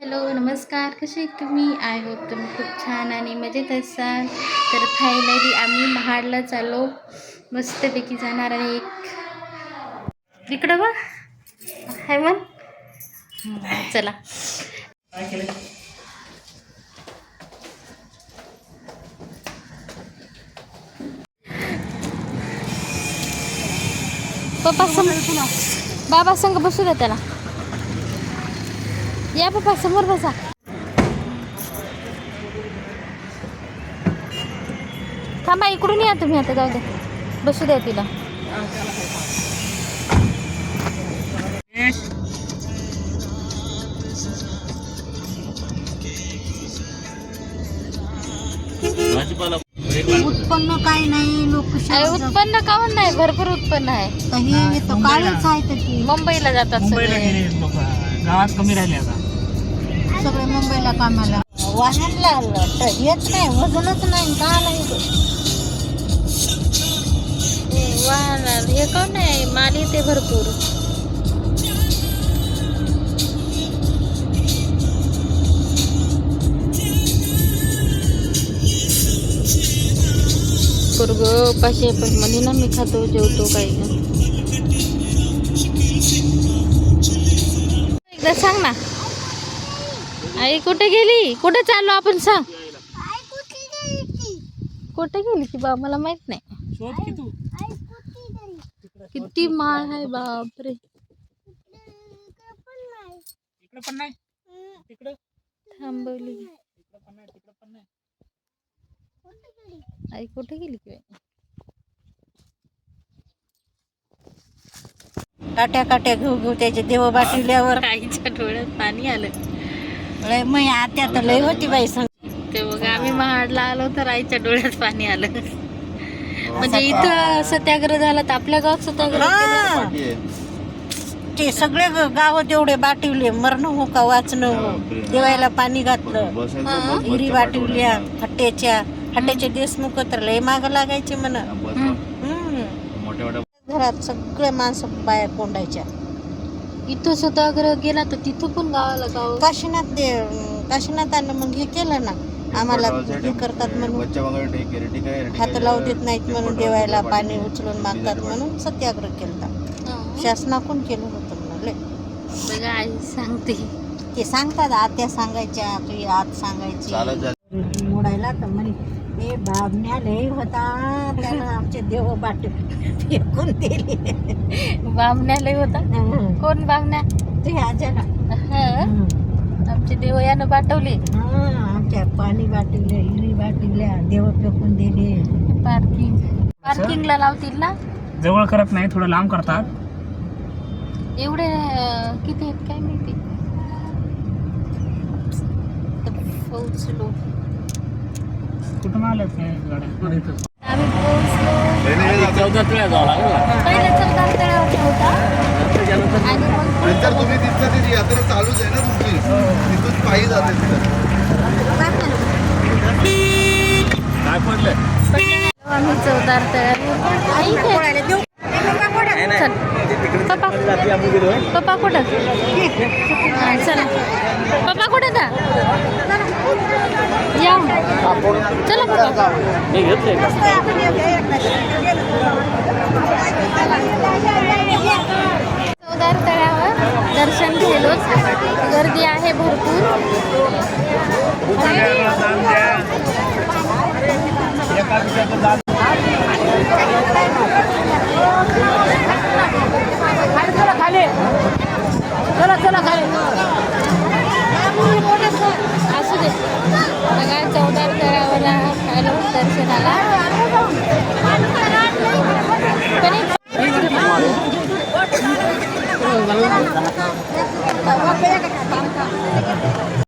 Hello नमस्कार. कसे आहेत तुम्ही? आय होप तुम्ही खूप छान आणि मजेत असाल. तर फायनली आम्ही महाडला चाललो. मस्तपैकी जाणार आहे एक. तिकडं बा हाय मग चला. पप्पा सम बाबा संग बसू द्या त्याला. या पप्पा समोर बसा थांबा इकडून या तुम्ही आता जाऊ द्या बसू द्या तिला. उत्पन्न काही नाही लोक अरे उत्पन्न काहून नाही? भरपूर उत्पन्न आहे. काळच आहे तर मुंबईला जातात मुंबईला सगळे. गावात कमी राहिले आता. सगळे मुंबईला कामाला. वाहनला येत नाही वजनच नाही का नाही वाहन हे कोण नाही माल येते भरपूर. पोरग पाचशे मध्ये ना मी खातो जेवतो काही एकदा सांग ना. आई कुठे गेली? कुठे चाललो आपण सांग. कुठे गेली की बा? मला माहीत नाही. शोध की तू. किती माळ आहे बापरे. थांबवली. आई कुठे गेली की बाई? काट्या काट्या घेऊ घेऊ त्याचे देव बाटल्यावर आईच्या डोळ्यात पाणी आलं. लय मै आत्या तर लय होती बाई सांग ते बघ आम्ही महाडला आलो तर आईच्या डोळ्यात पाणी आलं म्हणजे इथं सत्याग्रह झाला तर आपल्या गावात सत्याग्रह केला. हा. ते सगळे गाव तेवढे बाटिवले मरण हो का वाचणं हो देवायला पाणी घातलं हा? हिरी बाटिवल्या हट्ट्याच्या हट्ट्याचे देशमुख तर लय माग लागायचे म्हणा. हम्म. घरात सगळे माणसं बाया कोंडायच्या इथं सत्याग्रह गेला तर तिथं पण गावाला गाव. काशीनाथ दे काशीनाथानं मग हे केलं ना. आम्हाला हे करतात म्हणून. हात लावू देत नाहीत म्हणून देवायला पाणी उचलून मागतात म्हणून सत्याग्रह केला. शासनाकडून केलं होतं म्हणले बघा आई सांगते. ते सांगतात आत्या सांगायच्या तुझी आत सांगायची. मोडायला तर म्हणे हे बाबण्या लय होता त्यानं आमचे देव बाट फेकून दिले. बामण्या लय होता? कोण बामण्या ते हं. आमचे देव यानं पाठवले हा आमच्या पाणी बाटल्या हिरी बाटल्या देव फेकून दिले. पार्किंग. पार्किंगला लावतील ना? जवळ करत नाही थोडं लांब करतात. एवढे किती आहेत काय माहिती? कुठून आल्यात काय गाड्या? आम्ही चौदा तुला जावं लागेल पहिले चौदा तळावर होता. आणि मग नंतर तुम्ही तिथं ती यात्रा चालूच आहे ना तुमची तिथून पायी जाते तिथं. काय आम्ही आई इथे. चल. पप्पा पप्पा कुठं चला. पप्पा कुठं का या. चला पप्पा. चौदार तळ्यावर दर्शन घेलोच गर्दी आहे भरपूर. असू दे बघा चौदार करावं दर्शनाला.